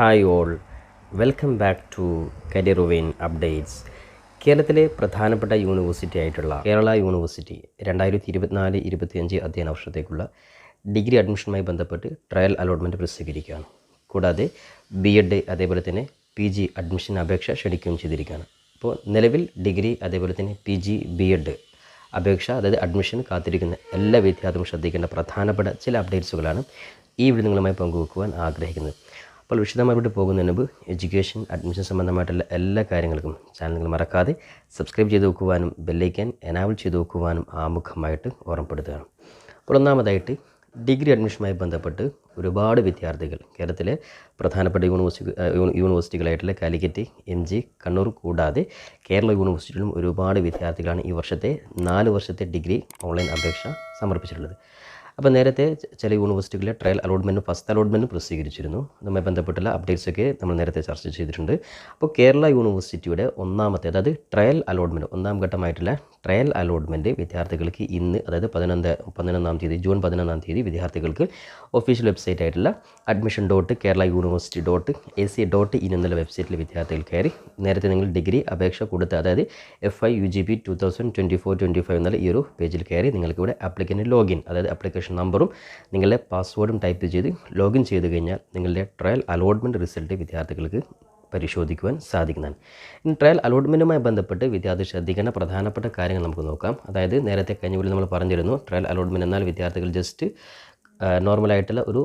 Hi all welcome back to career updates കേരളത്തിലെ പ്രധാനപ്പെട്ട university ആയിട്ടുള്ള കേരള യൂണിവേഴ്സിറ്റി രണ്ടായിരത്തി ഇരുപത്തിനാല് ഇരുപത്തിയഞ്ച് അധ്യയന വർഷത്തേക്കുള്ള ഡിഗ്രി അഡ്മിഷനുമായി ബന്ധപ്പെട്ട് ട്രയൽ അലോട്ട്മെന്റ് പ്രസിദ്ധീകരിക്കുകയാണ്. കൂടാതെ ബി എഡ് അതേപോലെ തന്നെ പി ജി അഡ്മിഷൻ അപേക്ഷ ക്ഷണിക്കുകയും ചെയ്തിരിക്കുകയാണ്. അപ്പോൾ നിലവിൽ ഡിഗ്രി അതേപോലെ തന്നെ പി ജി ബി എഡ് അപേക്ഷ അതായത് അഡ്മിഷൻ കാത്തിരിക്കുന്ന എല്ലാ വിദ്യാർത്ഥികളും ശ്രദ്ധിക്കേണ്ട പ്രധാനപ്പെട്ട ചില അപ്ഡേറ്റ്സുകളാണ് ഈ വീഡിയോ നിങ്ങളുമായി പങ്കുവെക്കുവാൻ ആഗ്രഹിക്കുന്നത്. അപ്പോൾ വിശദമായിട്ട് പോകുന്നതിന് മുമ്പ് എഡ്യൂക്കേഷൻ അഡ്മിഷൻ സംബന്ധമായിട്ടുള്ള എല്ലാ കാര്യങ്ങൾക്കും നിങ്ങൾ മറക്കാതെ സബ്സ്ക്രൈബ് ചെയ്ത് വെക്കുവാനും ബെല്ലൈക്കൻ എനാബിൾ ചെയ്ത് വെക്കുവാനും ആമുഖമായിട്ട് ഓർമ്മപ്പെടുത്തുകയാണ്. അപ്പോൾ ഒന്നാമതായിട്ട് ഡിഗ്രി അഡ്മിഷനുമായി ബന്ധപ്പെട്ട് ഒരുപാട് വിദ്യാർത്ഥികൾ കേരളത്തിലെ പ്രധാനപ്പെട്ട യൂണിവേഴ്സിറ്റി യൂണിവേഴ്സിറ്റികളായിട്ടുള്ള കാലിക്കറ്റ് എം ജി കണ്ണൂർ കൂടാതെ കേരള യൂണിവേഴ്സിറ്റിയിലും ഒരുപാട് വിദ്യാർത്ഥികളാണ് ഈ വർഷത്തെ നാല് വർഷത്തെ ഡിഗ്രി ഓൺലൈൻ അപേക്ഷ സമർപ്പിച്ചിട്ടുള്ളത്. അപ്പോൾ നേരത്തെ ചില യൂണിവേഴ്സിറ്റികളിലെ ട്രയൽ അലോട്ട്മെന്റും ഫസ്റ്റ് അലോട്ട്മെന്റും പ്രസിദ്ധീകരിച്ചിരുന്നു. അതുമായി ബന്ധപ്പെട്ടുള്ള അപ്ഡേറ്റ്സൊക്കെ നമ്മൾ നേരത്തെ ചർച്ച ചെയ്തിട്ടുണ്ട്. അപ്പോൾ കേരള യൂണിവേഴ്സിറ്റിയുടെ ഒന്നാമത്തെ അതായത് ട്രയൽ അലോട്ട്മെന്റ് ഒന്നാം ഘട്ടമായിട്ടുള്ള ട്രയൽ അലോട്ട്മെന്റ് വിദ്യാർത്ഥികൾക്ക് ഇന്ന് അതായത് പതിനൊന്ന് പതിനൊന്നാം തീയതി ജൂൺ പതിനൊന്നാം തീയതി വിദ്യാർത്ഥികൾക്ക് ഒഫീഷ്യൽ വെബ്സൈറ്റ് ആയിട്ടുള്ള admission dot Kerala university dot A C dot in എന്നുള്ള വെബ്സൈറ്റിൽ വിദ്യാർത്ഥികൾ കയറി നേരത്തെ നിങ്ങൾ ഡിഗ്രി അപേക്ഷ കൊടുത്ത് അതായത് F Y U G P two thousand twenty four twenty five എന്നുള്ള ഈ ഒരു പേജിൽ കയറി നിങ്ങൾക്ക് ഇവിടെ ആപ്ലിക്കന്റ് ലോഗിൻ അതായത് ആപ്ലിക്കേഷൻ നമ്പറും നിങ്ങളുടെ പാസ്വേഡും ടൈപ്പ് ചെയ്ത് ലോഗിൻ ചെയ്ത് കഴിഞ്ഞാൽ നിങ്ങളുടെ ട്രയൽ അലോട്ട്മെന്റ് റിസൾട്ട് വിദ്യാർത്ഥികൾക്ക് പരിശോധിക്കുവാൻ സാധിക്കുന്നതാണ്. ഇനി ട്രയൽ അലോട്ട്മെന്റുമായി ബന്ധപ്പെട്ട് വിദ്യാർത്ഥി ശ്രദ്ധിക്കേണ്ട പ്രധാനപ്പെട്ട കാര്യങ്ങൾ നമുക്ക് നോക്കാം. അതായത് നേരത്തെ കഴിഞ്ഞ നമ്മൾ പറഞ്ഞിരുന്നു ട്രയൽ അലോട്ട്മെന്റ് എന്നാൽ വിദ്യാർത്ഥികൾ ജസ്റ്റ് നോർമലായിട്ടുള്ള ഒരു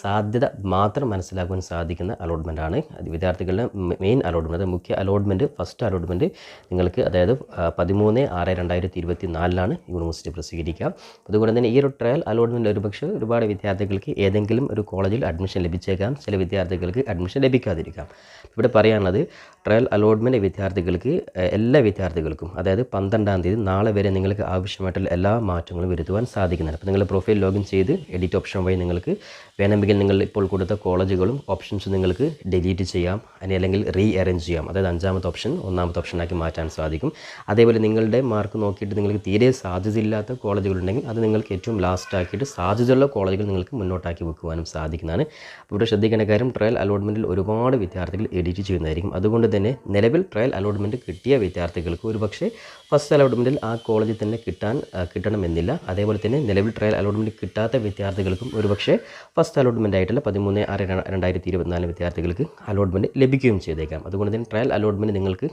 സാധ്യത മാത്രം മനസ്സിലാക്കുവാൻ സാധിക്കുന്ന അലോട്ട്മെന്റ് ആണ്. അത് വിദ്യാർത്ഥികളുടെ മെയിൻ അലോട്ട്മെന്റ് അതായത് മുഖ്യ അലോട്ട്മെന്റ് ഫസ്റ്റ് അലോട്ട്മെന്റ് നിങ്ങൾക്ക് അതായത് പതിമൂന്ന് ആറ് രണ്ടായിരത്തി ഇരുപത്തി നാലിലാണ് യൂണിവേഴ്സിറ്റി പ്രസിദ്ധീകരിക്കുക. അതുകൊണ്ട് തന്നെ ഈ ഒരു ട്രയൽ അലോട്ട്മെന്റ് ഒരുപക്ഷെ ഒരുപാട് വിദ്യാർത്ഥികൾക്ക് ഏതെങ്കിലും ഒരു കോളേജിൽ അഡ്മിഷൻ ലഭിച്ചേക്കാം. ചില വിദ്യാർത്ഥികൾക്ക് അഡ്മിഷൻ ലഭിക്കാതിരിക്കാം. ഇവിടെ പറയാനുള്ളത് ട്രയൽ അലോട്ട്മെന്റ് വിദ്യാർത്ഥികൾക്ക് എല്ലാ വിദ്യാർത്ഥികൾക്കും അതായത് പന്ത്രണ്ടാം തീയതി നാളെ വരെ നിങ്ങൾക്ക് ആവശ്യമായിട്ടുള്ള എല്ലാ മാറ്റങ്ങളും വരുത്തുവാൻ സാധിക്കുന്നതാണ് അപ്പോൾ നിങ്ങൾ പ്രൊഫൈൽ ലോഗിൻ ചെയ്ത് എഡിറ്റ് ഓപ്ഷൻ വഴി നിങ്ങൾക്ക് വേണമെങ്കിൽ നിങ്ങൾ ഇപ്പോൾ കൊടുത്ത കോളേജുകളും ഓപ്ഷൻസ് നിങ്ങൾക്ക് ഡിലീറ്റ് ചെയ്യാം. അനി അല്ലെങ്കിൽ റീ അറേഞ്ച് ചെയ്യാം. അതായത് അഞ്ചാമത്തെ ഓപ്ഷൻ ഒന്നാമത്തെ ഓപ്ഷനാക്കി മാറ്റാൻ സാധിക്കും. അതേപോലെ നിങ്ങളുടെ മാർക്ക് നോക്കിയിട്ട് നിങ്ങൾക്ക് തീരെ സാധ്യതയില്ലാത്ത കോളേജുകളുണ്ടെങ്കിൽ അത് നിങ്ങൾക്ക് ഏറ്റവും ലാസ്റ്റ് ആക്കിയിട്ട് സാധ്യതയുള്ള കോളേജുകൾ നിങ്ങൾക്ക് മുന്നോട്ടാക്കി വെക്കുവാനും സാധിക്കുന്നതാണ്. അപ്പോൾ ഇവിടെ ശ്രദ്ധിക്കേണ്ട കാര്യം ട്രയൽ അലോട്ട്മെന്റിൽ ഒരുപാട് വിദ്യാർത്ഥികൾ എഡിറ്റ് ചെയ്യുന്നതായിരിക്കും. അതുകൊണ്ട് തന്നെ നിലവിൽ ട്രയൽ അലോട്ട്മെന്റ് കിട്ടിയ വിദ്യാർത്ഥികൾക്ക് ഒരുപക്ഷേ ഫസ്റ്റ് അലോട്ട്മെന്റിൽ ആ കോളേജിൽ തന്നെ കിട്ടാൻ കിട്ടണമെന്നില്ല. അതേപോലെ തന്നെ നിലവിൽ ട്രയൽ അലോട്ട്മെന്റ് കിട്ടാത്ത വിദ്യാർത്ഥികൾക്കും ഒരുപക്ഷേ ഫസ്റ്റ് അലോട്ട്മെന്റ് ആയിട്ടുള്ള പതിമൂന്ന് ആറ് രണ്ടായിരത്തി ഇരുപത്തിനാല് വിദ്യാർത്ഥികൾക്ക് അലോട്ട്മെന്റ് ലഭിക്കുകയും ചെയ്തേക്കാം. അതുകൊണ്ട് തന്നെ ട്രയൽ അലോട്ട്മെന്റ് നിങ്ങൾക്ക്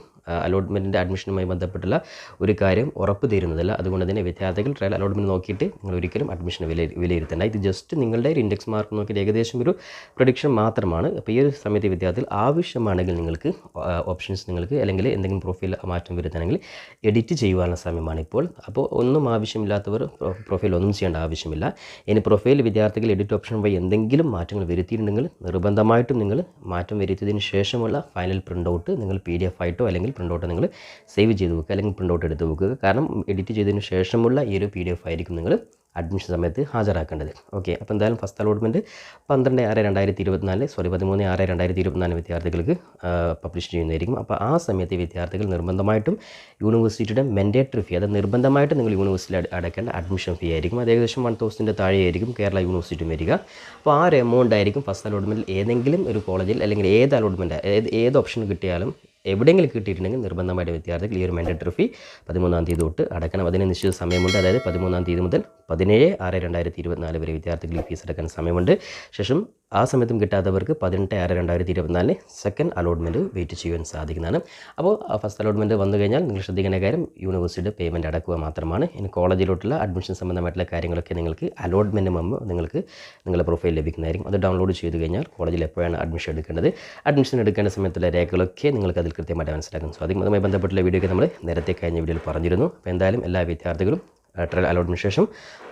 അലോട്ട്മെന്റിന്റെ അഡ്മിഷനുമായി ബന്ധപ്പെട്ടുള്ള ഒരു കാര്യം ഉറപ്പ് തരുന്നതല്ല. അതുകൊണ്ട് തന്നെ വിദ്യാർത്ഥികൾ ട്രയൽ അലോട്ട്മെന്റ് നോക്കിയിട്ട് നിങ്ങൾ ഒരിക്കലും അഡ്മിഷൻ വില വിലയിരുത്തേണ്ട. ഇത് ജസ്റ്റ് നിങ്ങളുടെ ഒരു ഇൻഡെക്സ് മാർക്ക് നോക്കിയിട്ട് ഏകദേശം ഒരു പ്രൊഡിക്ഷൻ മാത്രമാണ്. അപ്പോൾ ഈ ഒരു സമയത്ത് വിദ്യാർത്ഥികൾ ആവശ്യമാണെങ്കിൽ നിങ്ങൾക്ക് ഓപ്ഷൻസ് നിങ്ങൾക്ക് അല്ലെങ്കിൽ എന്തെങ്കിലും പ്രൊഫൈൽ മാറ്റം വരുത്തണമെങ്കിൽ എഡിറ്റ് ചെയ്യുവാനുള്ള സമയമാണ് ഇപ്പോൾ. അപ്പോൾ ഒന്നും ആവശ്യമില്ലാത്തവർ പ്രൊഫൈൽ ഒന്നും ചെയ്യേണ്ട ആവശ്യമില്ല. ഇനി പ്രൊഫൈൽ വിദ്യാർത്ഥികൾ എഡിറ്റ് ഓപ്ഷൻ വഴി എന്തെങ്കിലും മാറ്റങ്ങൾ വരുത്തിയിട്ടുണ്ടെങ്കിൽ നിർബന്ധമായിട്ടും നിങ്ങൾ മാറ്റം വരുത്തിയതിന് ശേഷമുള്ള ഫൈനൽ പ്രിന്റ് ഔട്ട് നിങ്ങൾ പി ഡി എഫ് ആയിട്ടോ അല്ലെങ്കിൽ പ്രിന്റ് ഔട്ട് നിങ്ങൾ സേവ് ചെയ്ത് വെക്കുക അല്ലെങ്കിൽ പ്രിന്റ് ഔട്ട് എടുത്ത് വെക്കുക. കാരണം എഡിറ്റ് ചെയ്തതിന് ശേഷമുള്ള ഈ ഒരു പി ഡി എഫ് ആയിരിക്കും നിങ്ങൾ അഡ്മിഷൻ സമയത്ത് ഹാജരാക്കേണ്ടത്. ഓക്കെ അപ്പോൾ എന്തായാലും ഫസ്റ്റ് അലോട്ട്മെന്റ് പന്ത്രണ്ട് ആറ് രണ്ടായിരത്തി ഇരുപത്തിനാല് സോറി പതിമൂന്ന് ആറ് രണ്ടായിരത്തി ഇരുപത്തിനാല് വിദ്യാർത്ഥികൾക്ക് പബ്ലിഷ് ചെയ്യുന്നതായിരിക്കും. അപ്പോൾ ആ സമയത്ത് വിദ്യാർത്ഥികൾ നിർബന്ധമായിട്ടും യൂണിവേഴ്സിറ്റിയുടെ മെൻഡേറ്ററി ഫീ അത് നിർബന്ധമായിട്ട് നിങ്ങൾ യൂണിവേഴ്സിറ്റിയിൽ അടക്കേണ്ട അഡ്മിഷൻ ഫീ ആയിരിക്കും. അത് ഏകദേശം വൺ തൗസൻഡിന്റെ താഴെയായിരിക്കും കേരള യൂണിവേഴ്സിറ്റി വരിക. അപ്പോൾ ആ ഒരു എമൗണ്ട് ആയിരിക്കും ഫസ്റ്റ് അലോട്ട്മെന്റിൽ ഏതെങ്കിലും ഒരു കോളേജിൽ അല്ലെങ്കിൽ ഏത് അലോട്ട്മെന്റ് ഏത് ഏത് ഓപ്ഷൻ കിട്ടിയാലും എവിടെയെങ്കിലും കിട്ടിയിട്ടുണ്ടെങ്കിൽ നിർബന്ധമായിട്ട് വിദ്യാർത്ഥികൾ ഈ ഒരു മാൻഡേറ്ററി ഫീ പതിമൂന്നാം തീയതി തൊട്ട് അടക്കണം. അതിന് നിശ്ചിത സമയമുണ്ട്. അതായത് പതിമൂന്നാം തീയതി മുതൽ പതിനേഴ് ആറ് രണ്ടായിരത്തി ഇരുപത്തിനാല് വരെ വിദ്യാർത്ഥികൾ ഫീസ് അടക്കാൻ സമയമുണ്ട്. ശേഷം ആ സമയത്തും കിട്ടാത്തവർക്ക് പതിനെട്ട് ആറ് രണ്ടായിരത്തി ഇരുപത്തിനാലിന് സെക്കൻഡ് അലോട്ട്മെന്റ് വെയിറ്റ് ചെയ്യുവാൻ സാധിക്കുന്നതാണ്. അപ്പോൾ ഫസ്റ്റ് അലോട്ട്മെന്റ് വന്നു കഴിഞ്ഞാൽ നിങ്ങൾ ശ്രദ്ധിക്കേണ്ട കാര്യം യൂണിവേഴ്സിറ്റിയുടെ പേയ്മെന്റ് അടക്കുക മാത്രമാണ്. ഇനി കോളേജിലോട്ടുള്ള അഡ്മിഷൻ സംബന്ധമായിട്ടുള്ള കാര്യങ്ങളൊക്കെ നിങ്ങൾക്ക് അലോട്ട്മെന്റ് മുമ്പ് നിങ്ങൾക്ക് നിങ്ങളുടെ പ്രൊഫൈൽ ലഭിക്കുന്നതായിരിക്കും. അത് ഡൗൺലോഡ് ചെയ്ത് കഴിഞ്ഞാൽ കോളേജിൽ എപ്പോഴാണ് അഡ്മിഷൻ എടുക്കേണ്ടത്? അഡ്മിഷൻ എടുക്കേണ്ട സമയത്തുള്ള രേഖകളൊക്കെ നിങ്ങൾക്ക് അതിൽ കൃത്യമായിട്ട് മനസ്സിലാക്കാൻ സാധിക്കും. അതുമായി ബന്ധപ്പെട്ടുള്ള വീഡിയോ ഒക്കെ നമ്മൾ നേരത്തെ കഴിഞ്ഞ വീഡിയോയിൽ പറഞ്ഞിരുന്നു. അപ്പോൾ എന്തായാലും എല്ലാ വിദ്യാർത്ഥികളും ട്രയൽ അലോട്ട്മെന്റ് ശേഷം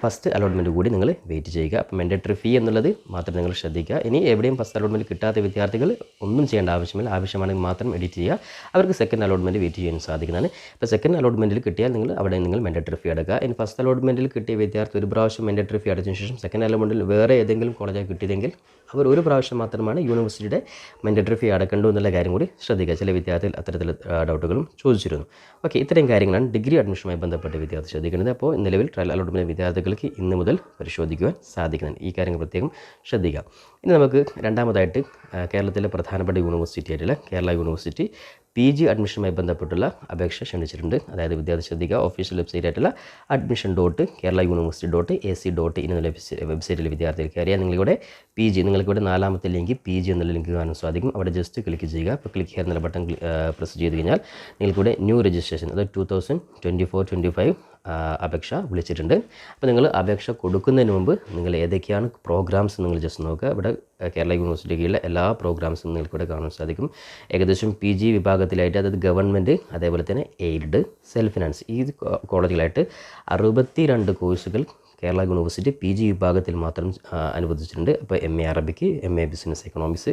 ഫസ്റ്റ് അലോട്ട്മെന്റ് കൂടി നിങ്ങൾ വെയിറ്റ് ചെയ്യുക. അപ്പോൾ മെൻഡേറ്ററി ഫീ എന്നുള്ളത് മാത്രം നിങ്ങൾ ശ്രദ്ധിക്കുക. ഇനി എവിടെയും ഫസ്റ്റ് അലോട്ട്മെന്റ് കിട്ടാത്ത വിദ്യാർത്ഥികൾ ഒന്നും ചെയ്യേണ്ട ആവശ്യമില്ല. ആവശ്യമാണെങ്കിൽ മാത്രം എഡിറ്റ് ചെയ്യുക. അവർക്ക് സെക്കൻഡ് അലോട്ട്മെന്റ് വെയിറ്റ് ചെയ്യാൻ സാധിക്കുന്നതാണ്. ഇപ്പോൾ സെക്കൻഡ് അലോട്ട്മെന്റിൽ കിട്ടിയാൽ നിങ്ങൾ അവിടെ നിങ്ങൾ മെൻഡേറ്ററി ഫീ അടക്കുക. ഇനി ഫസ്റ്റ് അലോട്ട്മെന്റിൽ കിട്ടിയ വിദ്യാർത്ഥി ഒരു പ്രാവശ്യം മെൻഡേറ്ററി ഫീ അടച്ചതിന് ശേഷം സെക്കൻഡ് അലോട്ട്മെന്റിൽ വേറെ ഏതെങ്കിലും കോളേജായി കിട്ടിയതെങ്കിൽ അവർ ഒരു പ്രാവശ്യം മാത്രമാണ് യൂണിവേഴ്സിറ്റിയുടെ മെൻഡേറ്ററി ഫീ അടക്കേണ്ടു എന്നുള്ള കാര്യം കൂടി ശ്രദ്ധിക്കുക. ചില വിദ്യാർത്ഥികൾ അത്തരത്തിൽ ഡൗട്ടുകളും ചോദിച്ചിരുന്നു. ഓക്കെ ഇത്രയും കാര്യങ്ങളാണ് ഡിഗ്രി അഡ്മിഷനുമായി ബന്ധപ്പെട്ട് വിദ്യാർത്ഥി ശ്രദ്ധിക്കുന്നത് അപ്പോൾ നിലവിൽ ട്രയൽ അലോട്ട്മെന്റ് വിദ്യാർത്ഥികൾക്ക് ഇന്ന് മുതൽ പരിശോധിക്കുവാൻ സാധിക്കുന്നതാണ് ഈ കാര്യങ്ങൾ പ്രത്യേകം ശ്രദ്ധിക്കുക. ഇനി നമുക്ക് രണ്ടാമതായിട്ട് കേരളത്തിലെ പ്രധാനപ്പെട്ട യൂണിവേഴ്സിറ്റി ആയിട്ടുള്ള കേരള യൂണിവേഴ്സിറ്റി പി ജി അഡ്മിഷനുമായി ബന്ധപ്പെട്ടുള്ള അപേക്ഷ ക്ഷണിച്ചിട്ടുണ്ട്. അതായത് വിദ്യാർത്ഥി ശ്രദ്ധിക്കുക ഒഫീഷ്യൽ വെബ്സൈറ്റ് ആയിട്ടുള്ള admission dot Kerala university dot A C dot in എന്നുള്ള വെബ്സൈറ്റിൽ വിദ്യാർത്ഥികൾക്ക് അറിയാം നിങ്ങളിവിടെ പി ജി നിങ്ങൾക്കിവിടെ നാലാമത്തെ ലിങ്ക് പി ജി എന്നുള്ള ലിങ്ക് കാണാൻ സാധിക്കും. അവിടെ ജസ്റ്റ് ക്ലിക്ക് ചെയ്യുക. അപ്പോൾ ക്ലിക്ക് ചെയ്യുന്ന ബട്ടൺ പ്രസ് ചെയ്ത് കഴിഞ്ഞാൽ നിങ്ങൾക്കിവിടെ ന്യൂ രജിസ്ട്രേഷൻ അതായത് two thousand twenty four twenty five അപേക്ഷ വിളിച്ചിട്ടുണ്ട്. അപ്പോൾ നിങ്ങൾ അപേക്ഷ കൊടുക്കുന്നതിന് മുമ്പ് നിങ്ങൾ ഏതൊക്കെയാണ് പ്രോഗ്രാംസ് നിങ്ങൾ ജസ്റ്റ് നോക്കുക. ഇവിടെ കേരള യൂണിവേഴ്സിറ്റി കീഴിലെ എല്ലാ പ്രോഗ്രാംസും നിങ്ങൾക്കിവിടെ കാണാൻ സാധിക്കും. ഏകദേശം പി ജി വിഭാഗത്തിലായിട്ട് അതായത് ഗവൺമെന്റ് അതേപോലെ തന്നെ എയ്ഡ് സെൽഫ് ഫിനാൻസ് ഈ കോളേജുകളായിട്ട് അറുപത്തി രണ്ട് കോഴ്സുകൾ കേരള യൂണിവേഴ്സിറ്റി പി ജി വിഭാഗത്തിൽ മാത്രം അനുവദിച്ചിട്ടുണ്ട്. അപ്പോൾ M A Arabic M A business economics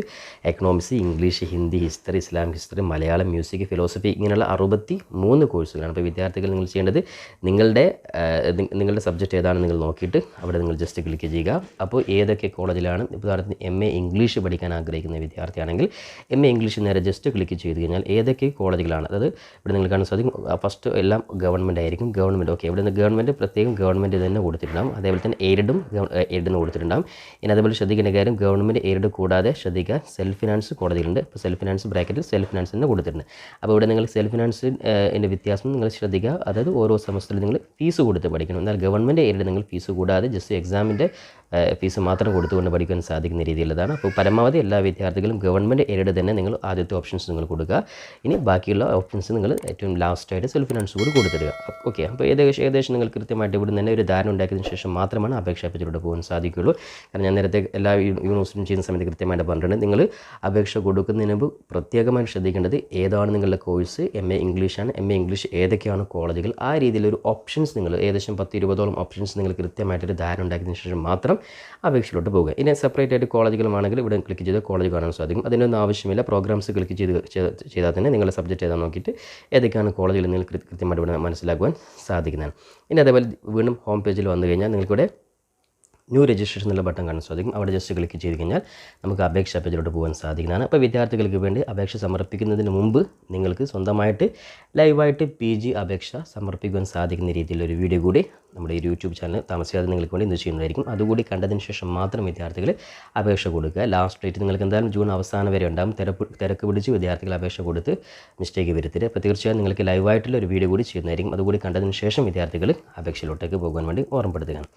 economics English Hindi history Islam history Malayalam music philosophy ഇങ്ങനെയുള്ള അറുപത്തി മൂന്ന് കോഴ്സുകളാണ് അപ്പോൾ വിദ്യാർത്ഥികൾ നിങ്ങൾ ചെയ്യേണ്ടത് നിങ്ങളുടെ നിങ്ങളുടെ സബ്ജക്റ്റ് ഏതാണ് നിങ്ങൾ നോക്കിയിട്ട് അവിടെ നിങ്ങൾ ജസ്റ്റ് ക്ലിക്ക് ചെയ്യുക. അപ്പോൾ ഏതൊക്കെ കോളേജിലാണ് ഉദാഹരണത്തിന് എം എ ഇംഗ്ലീഷ് പഠിക്കാൻ ആഗ്രഹിക്കുന്ന വിദ്യാർത്ഥിയാണെങ്കിൽ എം എ ഇംഗ്ലീഷ് നേരെ ജസ്റ്റ് ക്ലിക്ക് ചെയ്ത് കഴിഞ്ഞാൽ ഏതൊക്കെ കോളേജുകളാണ് അതായത് ഇവിടെ നിങ്ങൾ കാണാൻ സാധിക്കും ഫസ്റ്റ് എല്ലാം ഗവൺമെന്റ് ആയിരിക്കും ഗവൺമെന്റ് ഓക്കെ ഇവിടെ നിന്ന് ഗവൺമെന്റ് പ്രത്യേകം ഗവൺമെന്റ് തന്നെ കൊടുത്തിട്ടുണ്ടാകും അതേപോലെ തന്നെ എയ്ഡും എയ്ഡിന് കൊടുത്തിട്ടുണ്ടാകും ഇനി അതേപോലെ ശ്രദ്ധിക്കേണ്ട കാര്യം ഗവൺമെന്റ് എയ്ഡ് കൂടാതെ ശ്രദ്ധിക്കുക സെൽഫ് ഫിനാൻസ് കോടതിയിലുണ്ട്. ഇപ്പോൾ സെൽഫ് ഫിനാൻസ് ബ്രാക്കറ്റിൽ സെൽഫ് ഫിനാൻസ് തന്നെ കൊടുത്തിട്ടുണ്ട്. അപ്പോൾ ഇവിടെ നിങ്ങൾ സെൽഫ് ഫിനാൻസ് എന്റെ വ്യത്യാസം നിങ്ങൾ ശ്രദ്ധിക്കുക. അതായത് ഓരോ സെമസ്റ്ററിൽ നിങ്ങൾ ഫീസ് കൊടുത്ത് പഠിക്കണം. എന്നാൽ ഗവൺമെന്റ് എയ്ഡ് നിങ്ങൾ ഫീസ് കൂടാതെ ജസ്റ്റ് എക്സാമിന്റെ ഫീസ് മാത്രം കൊടുത്തുകൊണ്ട് പഠിക്കാൻ സാധിക്കുന്ന രീതിയിലുള്ളതാണ്. അപ്പോൾ പരമാവധി എല്ലാ വിദ്യാർത്ഥികളും ഗവൺമെന്റ് എയ്ഡ് തന്നെ നിങ്ങൾ ആദ്യത്തെ ഓപ്ഷൻസ് നിങ്ങൾ കൊടുക്കുക. ഇനി ബാക്കിയുള്ള ഓപ്ഷൻസ് നിങ്ങൾ ഏറ്റവും ലാസ്റ്റായിട്ട് സെൽഫ് ഫിനാൻസ് കൂടി കൊടുത്തിടുക. ഓക്കെ അപ്പോൾ ഏകദേശം ഏകദേശം നിങ്ങൾ കൃത്യമായിട്ട് ഇവിടെ തന്നെ ഒരു ധാരണ ഉണ്ടാക്കിയതിന് ശേഷം മാത്രമാണ് അപേക്ഷ പറ്റിലൂടെ പോകാൻ സാധിക്കുകയുള്ളൂ. കാരണം ഞാൻ നേരത്തെ എല്ലാ യൂണിവേഴ്സിറ്റിയും ചെയ്യുന്ന സമയത്ത് കൃത്യമായിട്ട് പറഞ്ഞിട്ടുണ്ട്. നിങ്ങൾ അപേക്ഷ കൊടുക്കുന്നതിന് മുമ്പ് പ്രത്യേകമായിട്ട് ശ്രദ്ധിക്കേണ്ടത് ഏതാണ് നിങ്ങളുടെ കോഴ്സ്? എം എ ഇംഗ്ലീഷാണ് എം എ ഇംഗ്ലീഷ് ഏതൊക്കെയാണ് കോളേജുകൾ? ആ രീതിയിലൊരു ഓപ്ഷൻസ് നിങ്ങൾ ഏകദേശം പത്ത് ഇരുപതോളം ഓപ്ഷൻസ് നിങ്ങൾ കൃത്യമായിട്ടൊരു ധാരണ ഉണ്ടാക്കിയതിന് ശേഷം മാത്രം അപേക്ഷയിലോട്ട് പോകുക. ഇനി സെപ്പറേറ്റ് ആയിട്ട് കോളേജുകളുമാണെങ്കിൽ ഇവിടെ ക്ലിക്ക് ചെയ്ത് കോളേജ് കാണാൻ സാധിക്കും. അതിനൊന്നും ആവശ്യമില്ല. പ്രോഗ്രാംസ് ക്ലിക്ക് ചെയ്ത് ചെയ്ത- ചെയ്താൽ തന്നെ നിങ്ങളുടെ സബ്ജക്റ്റ് ഏതാണ് നോക്കിയിട്ട് ഏതൊക്കെയാണ് കോളേജുകൾ നിങ്ങൾ കൃത്യമായിട്ട് ഇവിടെ മനസ്സിലാക്കുവാൻ സാധിക്കുന്നതാണ്. ഇനി അതേപോലെ വീണ്ടും ഹോം പേജിൽ വന്നു നിങ്ങൾക്കിവിടെ ന്യൂ രജിസ്ട്രേഷൻ എന്നുള്ള ബട്ടൺ കാണാൻ സാധിക്കും. അവിടെ ജസ്റ്റ് ക്ലിക്ക് ചെയ്ത് കഴിഞ്ഞാൽ നമുക്ക് അപേക്ഷ പേജിലോട്ട് പോകാൻ സാധിക്കുന്നതാണ്. അപ്പോൾ വിദ്യാർത്ഥികൾക്ക് വേണ്ടി അപേക്ഷ സമർപ്പിക്കുന്നതിന് മുമ്പ് നിങ്ങൾക്ക് സ്വന്തമായിട്ട് ലൈവായിട്ട് പി ജി അപേക്ഷ സമർപ്പിക്കുവാൻ സാധിക്കുന്ന രീതിയിലൊരു വീഡിയോ കൂടി നമ്മുടെ ഈ യൂട്യൂബ് ചാനൽ താമസിയാതെ നിങ്ങൾക്ക് വേണ്ടി ഇത് ചെയ്യുന്നതായിരിക്കും. അതുകൂടി കണ്ടതിന് ശേഷം മാത്രം വിദ്യാർത്ഥികൾ അപേക്ഷ കൊടുക്കുക. ലാസ്റ്റ് ഡേറ്റ് നിങ്ങൾക്ക് എന്തായാലും ജൂൺ അവസാനം വരെ ഉണ്ടാകും തിരക്ക് തിരക്ക് പിടിച്ച് വിദ്യാർത്ഥികൾ അപേക്ഷ കൊടുത്ത് മിസ്റ്റേക്ക് വരുത്തരുത്. അപ്പോൾ തീർച്ചയായും നിങ്ങൾക്ക് ലൈവായിട്ടുള്ള ഒരു വീഡിയോ കൂടി ചെയ്യുന്നതായിരിക്കും. അതുകൂടി കണ്ടതിന് ശേഷം വിദ്യാർത്ഥികൾ അപേക്ഷയിലോട്ടേക്ക് പോകാൻ വേണ്ടി ഓർമ്മപ്പെടുത്തുകയാണ്.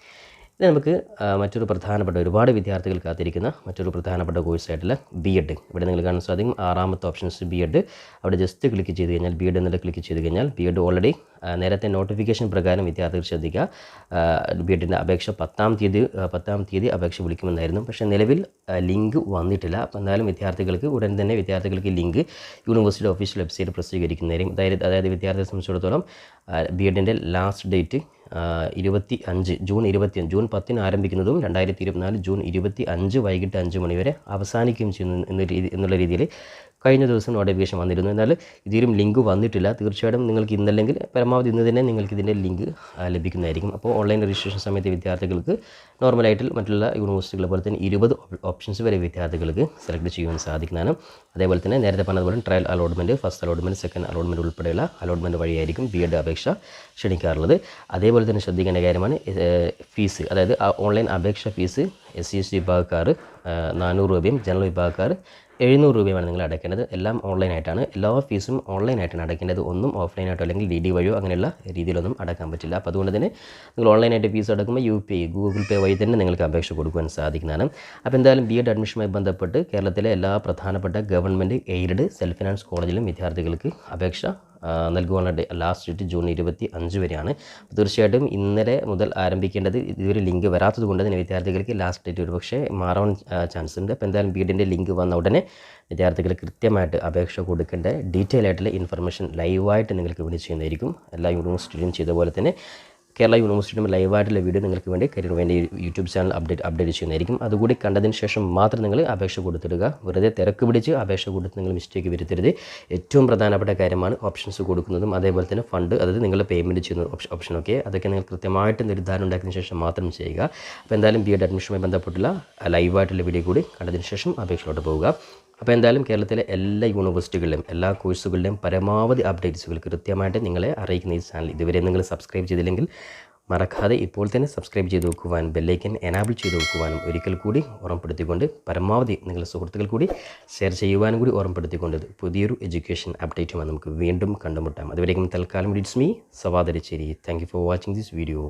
ഇനി നമുക്ക് മറ്റൊരു പ്രധാനപ്പെട്ട ഒരുപാട് വിദ്യാർത്ഥികൾ കാത്തിരിക്കുന്ന മറ്റൊരു പ്രധാനപ്പെട്ട കോഴ്സായിട്ടുള്ള ബി എഡ് ഇവിടെ നിങ്ങൾ കാണാൻ സാധിക്കും ആറാമത്തെ ഓപ്ഷൻസ് ബി എഡ് അവിടെ ജസ്റ്റ് ക്ലിക്ക് ചെയ്ത് കഴിഞ്ഞാൽ ബി എഡ് എന്നുള്ള ക്ലിക്ക് ചെയ്ത് കഴിഞ്ഞാൽ ബി എഡ് ഓൾറെഡി നേരത്തെ നോട്ടിഫിക്കേഷൻ പ്രകാരം വിദ്യാർത്ഥികൾ ശ്രദ്ധിക്കുക. ബി എഡിന്റെ അപേക്ഷ പത്താം തീയതി പത്താം തീയതി അപേക്ഷ വിളിക്കുമെന്നായിരുന്നു. പക്ഷേ നിലവിൽ ലിങ്ക് വന്നിട്ടില്ല. അപ്പോൾ എന്തായാലും വിദ്യാർത്ഥികൾക്ക് ഉടൻ തന്നെ വിദ്യാർത്ഥികൾക്ക് ലിങ്ക് യൂണിവേഴ്സിറ്റി ഓഫീഷ്യൽ വെബ്സൈറ്റ് പ്രസിദ്ധീകരിക്കുന്നതായിരിക്കും. അതായത് അതായത് വിദ്യാർത്ഥിയെ സംബന്ധിച്ചിടത്തോളം ബി എഡിന്റെ ലാസ്റ്റ് ഡേറ്റ് ഇരുപത്തി അഞ്ച് ജൂൺ ഇരുപത്തി അഞ്ച് ജൂൺ പത്തിന് ആരംഭിക്കുന്നതും രണ്ടായിരത്തി ഇരുപത്തിനാല് ജൂൺ ഇരുപത്തി അഞ്ച് വൈകിട്ട് അഞ്ച് മണിവരെ അവസാനിക്കുകയും ചെയ്യുന്നു എന്ന രീതി എന്നുള്ള രീതിയിൽ കഴിഞ്ഞ ദിവസം നോട്ടിഫിക്കേഷൻ വന്നിരുന്നു. എന്നാൽ ഇതിലും ലിങ്ക് വന്നിട്ടില്ല. തീർച്ചയായിട്ടും നിങ്ങൾക്ക് ഇന്നല്ലെങ്കിൽ പരമാവധി ഇന്ന് തന്നെ നിങ്ങൾക്ക് ഇതിന്റെ ലിങ്ക് ലഭിക്കുന്നതായിരിക്കും. അപ്പോൾ ഓൺലൈൻ രജിസ്ട്രേഷൻ സമയത്ത് വിദ്യാർത്ഥികൾക്ക് നോർമലായിട്ട് മറ്റുള്ള യൂണിവേഴ്സിറ്റികളെ പോലെ തന്നെ ഇരുപത് ഓപ്ഷൻസ് വരെ വിദ്യാർത്ഥികൾക്ക് സെലക്ട് ചെയ്യുവാൻ സാധിക്കുന്നതാണ്. അതേപോലെ തന്നെ നേരത്തെ പറഞ്ഞതുപോലെ trial allotment first allotment second allotment ഉൾപ്പെടെയുള്ള അലോട്ട്മെന്റ് വഴിയായിരിക്കും ബി എഡ് അപേക്ഷ ക്ഷണിക്കാറുള്ളത്. അതേപോലെ തന്നെ ശ്രദ്ധിക്കേണ്ട കാര്യമാണ് ഫീസ് അതായത് ഓൺലൈൻ അപേക്ഷ ഫീസ് എസ് സി എസ് വിഭാഗക്കാർ നാനൂറ് രൂപയും ജനറൽ വിഭാഗക്കാർ എഴുന്നൂറ് രൂപയാണ് നിങ്ങൾ അടയ്ക്കേണ്ടത്. എല്ലാം ഓൺലൈനായിട്ടാണ്. എല്ലാ ഫീസും ഓൺലൈനായിട്ടാണ് അടയ്ക്കേണ്ടത്. ഒന്നും ഓഫ്ലൈനായിട്ടോ അല്ലെങ്കിൽ ഡി ഡി വഴിയോ അങ്ങനെയുള്ള രീതിയിലൊന്നും അടക്കാൻ പറ്റില്ല. അപ്പോൾ അതുകൊണ്ട് തന്നെ നിങ്ങൾ ഓൺലൈനായിട്ട് fees അടക്കുമ്പോൾ U P I Google Pay വഴി തന്നെ നിങ്ങൾക്ക് അപേക്ഷ കൊടുക്കുവാൻ സാധിക്കുന്നതാണ്. അപ്പോൾ എന്തായാലും ബി എഡ് അഡ്മിഷനുമായി ബന്ധപ്പെട്ട് കേരളത്തിലെ എല്ലാ പ്രധാനപ്പെട്ട ഗവൺമെന്റ് എയ്ഡഡ് സെൽഫ് ഫിനാൻസ് കോളേജിലും വിദ്യാർത്ഥികൾക്ക് അപേക്ഷ നൽകുവാനുള്ള ലാസ്റ്റ് ഡേറ്റ് ജൂൺ ഇരുപത്തി അഞ്ച് വരെയാണ് തീർച്ചയായിട്ടും ഇന്നലെ മുതൽ ആരംഭിക്കേണ്ടത് ഇതൊരു ലിങ്ക് വരാത്തത് കൊണ്ട് തന്നെ വിദ്യാർത്ഥികൾക്ക് ലാസ്റ്റ് ഡേറ്റ് ഒരുപക്ഷെ മാറാൻ ചാൻസ് ഉണ്ട്. അപ്പോൾ എന്തായാലും ബീഡിന്റെ ലിങ്ക് വന്ന ഉടനെ വിദ്യാർത്ഥികൾ കൃത്യമായിട്ട് അപേക്ഷ കൊടുക്കേണ്ട ഡീറ്റെയിൽ ആയിട്ടുള്ള ഇൻഫർമേഷൻ ലൈവായിട്ട് നിങ്ങൾക്ക് വിളിച്ചു ചെയ്യുന്നതായിരിക്കും എല്ലാ യൂണിവേഴ്സിറ്റിയും ചെയ്ത പോലെ തന്നെ കേരള യൂണിവേഴ്സിറ്റിയും ലൈവായിട്ടുള്ള വീഡിയോ നിങ്ങൾക്ക് വേണ്ടി കരിയർ വേണ്ടി യൂട്യൂബ് ചാനൽ അപ്ഡേറ്റ് അപ്ഡേറ്റ് ചെയ്യുന്നതായിരിക്കും. അതുകൂടി കണ്ടതിന് ശേഷം മാത്രം നിങ്ങൾ അപേക്ഷ കൊടുത്തിടുക. വെറുതെ തിരക്ക് പിടിച്ച് അപേക്ഷ കൊടുത്ത് നിങ്ങൾ മിസ്റ്റേക്ക് വരുത്തരുത്. ഏറ്റവും പ്രധാനപ്പെട്ട കാര്യമാണ് ഓപ്ഷൻസ് കൊടുക്കുന്നതും അതേപോലെ തന്നെ ഫണ്ട് അതായത് നിങ്ങൾ പേയ്മെന്റ് ചെയ്യുന്ന ഓപ്ഷൻ ഓപ്ഷനൊക്കെ അതൊക്കെ നിങ്ങൾ കൃത്യമായിട്ട് നിർദ്ധാരണം ഉണ്ടാക്കിയതിന് ശേഷം മാത്രം ചെയ്യുക. അപ്പോൾ എന്തായാലും ബി എഡ് അഡ്മിഷനുമായി ബന്ധപ്പെട്ടുള്ള ലൈവായിട്ടുള്ള വീഡിയോ കൂടി കണ്ടതിന് ശേഷം അപേക്ഷയിലോട്ട് പോവുക. അപ്പോൾ എന്തായാലും കേരളത്തിലെ എല്ലാ യൂണിവേഴ്സിറ്റികളിലും എല്ലാ കോഴ്സുകളിലെയും പരമാവധി അപ്ഡേറ്റ്സുകൾ കൃത്യമായിട്ട് നിങ്ങളെ അറിയിക്കുന്ന ഈ ചാനൽ ഇതുവരെ നിങ്ങൾ സബ്സ്ക്രൈബ് ചെയ്തില്ലെങ്കിൽ മറക്കാതെ ഇപ്പോൾ തന്നെ സബ്സ്ക്രൈബ് ചെയ്ത് വെക്കുവാനും ബെല്ലൈക്കൻ എനാബിൾ ചെയ്ത് വെക്കുവാനും ഒരിക്കൽ കൂടി ഓർമ്മപ്പെടുത്തിക്കൊണ്ട് പരമാവധി നിങ്ങളുടെ സുഹൃത്തുക്കൾ കൂടി ഷെയർ ചെയ്യുവാനും കൂടി ഓർമ്മപ്പെടുത്തിക്കൊണ്ട് പുതിയൊരു എഡ്യൂക്കേഷൻ അപ്ഡേറ്റുമായി നമുക്ക് വീണ്ടും കണ്ടുമുട്ടാം. അതുവരേക്കും തൽക്കാലം it's me സവാദരിച്ചേരി. Thank for watching this video